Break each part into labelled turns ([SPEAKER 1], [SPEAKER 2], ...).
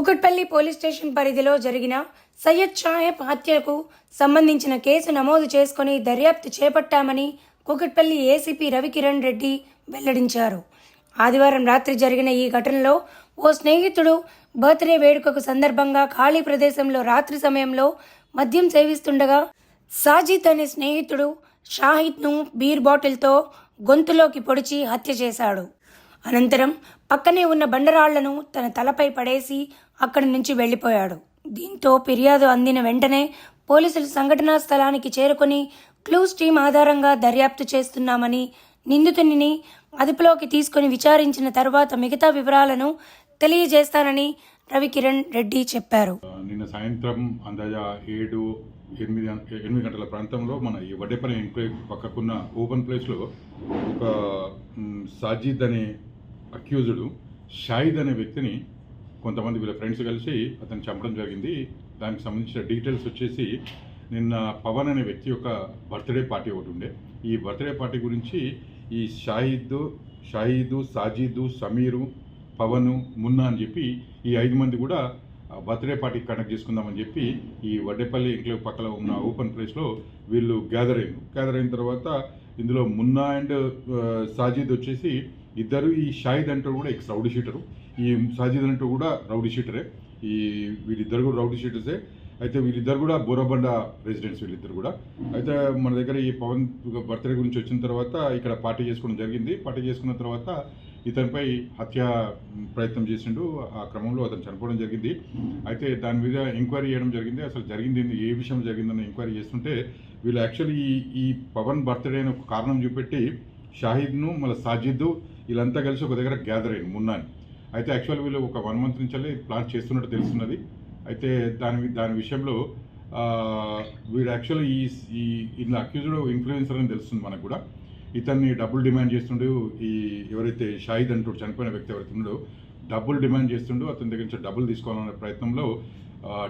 [SPEAKER 1] Kukatpally police station పరిధిలో జరిగిన సయ్యద్ షాహెబ్ హత్యకు సంబంధించిన కేసు నమోదు చేసుకుని దర్యాప్తు చేపట్టామని కుకట్పల్లి ఏసీపీ రవికిరణ్ రెడ్డి వెల్లడించారు. ఆదివారం రాత్రి జరిగిన ఈ ఘటనలో ఓ స్నేహితుడు బర్త్డే వేడుకకు సందర్భంగా ఖాళీ ప్రదేశంలో రాత్రి సమయంలో మద్యం సేవిస్తుండగా సాజిద్ అనే స్నేహితుడు షాహిద్ను బీర్ బాటిల్తో గొంతులోకి పొడిచి హత్య చేశాడు. అనంతరం పక్కనే ఉన్న బండరాళ్ళను తన తలపై పడేసి అక్కడి నుంచి వెళ్ళిపోయాడు దీంతో ఫిర్యాదు అందిన వెంటనే పోలీసులు సంఘటనా స్థలానికి చేరుకొని క్లూస్ టీం ఆధారంగా దర్యాప్తు చేస్తున్నామని నిందితుడిని అదుపులోకి తీసుకుని విచారించిన తర్వాత మిగతా వివరాలను తెలియజేస్తానని రవికిరణ్ రెడ్డి చెప్పారు.
[SPEAKER 2] నిన్న సాయంత్రం అందాజా ఏడు ఎనిమిది ఎనిమిది గంటల ప్రాంతంలో మన ఈ వడ్డేపల్లి ఎంక్లేవ్ పక్కకున్న ఓపెన్ ప్లేస్లో ఒక సాజిద్ అనే అక్యూజుడు షాహిద్ అనే వ్యక్తిని కొంతమంది వీళ్ళ ఫ్రెండ్స్ కలిసి అతను చంపడం జరిగింది. దానికి సంబంధించిన డీటెయిల్స్ వచ్చేసి నిన్న పవన్ అనే వ్యక్తి యొక్క బర్త్డే పార్టీ ఒకటి ఉండే. ఈ బర్త్డే పార్టీ గురించి ఈ షాహిద్ షాహిద్ సాజీదు సమీరు పవన్ మున్నా అని చెప్పి ఈ ఐదు మంది కూడా బర్త్డే పార్టీ కండక్ట్ చేసుకుందామని చెప్పి ఈ వడ్డేపల్లి ఎంక్లేవ్ పక్కన ఉన్న ఓపెన్ ప్లేస్లో వీళ్ళు గ్యాదర్ అయ్యారు. గ్యాదర్ అయిన తర్వాత ఇందులో మున్నా అండ్ సాజీద్ వచ్చేసి ఇద్దరు ఈ షాహిద్ అంటూ కూడా ఎక్స్ రౌడీ షీటరు ఈ సాజిద్ అంటూ కూడా రౌడీ షీటరే. ఈ వీళ్ళిద్దరు కూడా రౌడీ షీటర్సే. అయితే వీళ్ళిద్దరు కూడా బోరబండ రెసిడెంట్స్ వీళ్ళిద్దరు కూడా. అయితే మన దగ్గర ఈ పవన్ బర్త్డే గురించి వచ్చిన తర్వాత ఇక్కడ పార్టీ చేసుకోవడం జరిగింది. పార్టీ చేసుకున్న తర్వాత ఇతనిపై హత్య ప్రయత్నం చేసిండు. ఆ క్రమంలో అతను చనిపోవడం జరిగింది. అయితే దాని మీద ఎంక్వైరీ చేయడం జరిగింది. అసలు జరిగింది ఏంది, ఏ విషయం జరిగిందని ఎంక్వైరీ చేస్తుంటే వీళ్ళు యాక్చువల్లీ ఈ ఈ పవన్ బర్త్డే అని ఒక కారణం చూపెట్టి షాహిద్ను మళ్ళీ సాజిద్ వీళ్ళంతా కలిసి ఒక దగ్గర గ్యాదర్ అయ్యింది మున్నాని. అయితే యాక్చువల్ వీళ్ళు ఒక వన్ మంత్ నుంచి ప్లాన్ చేస్తున్నట్టు తెలుస్తున్నది. అయితే దాని దాని విషయంలో వీడు యాక్చువల్లీ ఈ ఈ ఇలా అక్యూజ్డ్ ఇన్ఫ్లుయెన్సర్ అని తెలుస్తుంది మనకు కూడా. ఇతన్ని డబ్బులు డిమాండ్ చేస్తుండు. ఈ ఎవరైతే షాహిద్ అంటూ చనిపోయిన వ్యక్తి ఎవరైతే ఉన్నాడో డబ్బులు డిమాండ్ చేస్తుండో. అతని దగ్గర నుంచి డబ్బులు తీసుకోవాలనే ప్రయత్నంలో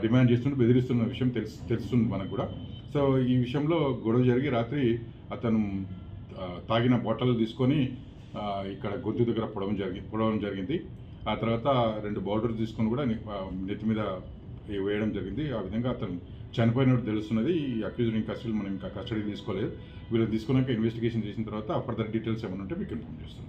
[SPEAKER 2] డిమాండ్ చేస్తుండే బెదిరిస్తున్న విషయం తెలుసు తెలుస్తుంది మనకు కూడా. సో ఈ విషయంలో గొడవ జరిగి రాత్రి అతను తాగిన బాటలు తీసుకొని ఇక్కడ గొంతు దగ్గర పొడవడం జరిగింది పొడవడం జరిగింది. ఆ తర్వాత రెండు బౌల్డర్ తీసుకొని కూడా నెత్తి మీద వేయడం జరిగింది. ఆ విధంగా అతను చనిపోయినట్టు తెలుస్తున్నది. ఈ అక్యూజ్డ్ ఇంకా అసలు మనం ఇంకా కస్టడీ తీసుకోలేదు. వీళ్ళు తీసుకున్నాక ఇన్వెస్టిగేషన్ చేసిన తర్వాత ఫర్దర్ డీటెయిల్స్ ఏమైనా ఉంటే మీకు ఇన్ఫార్మ్ చేస్తాం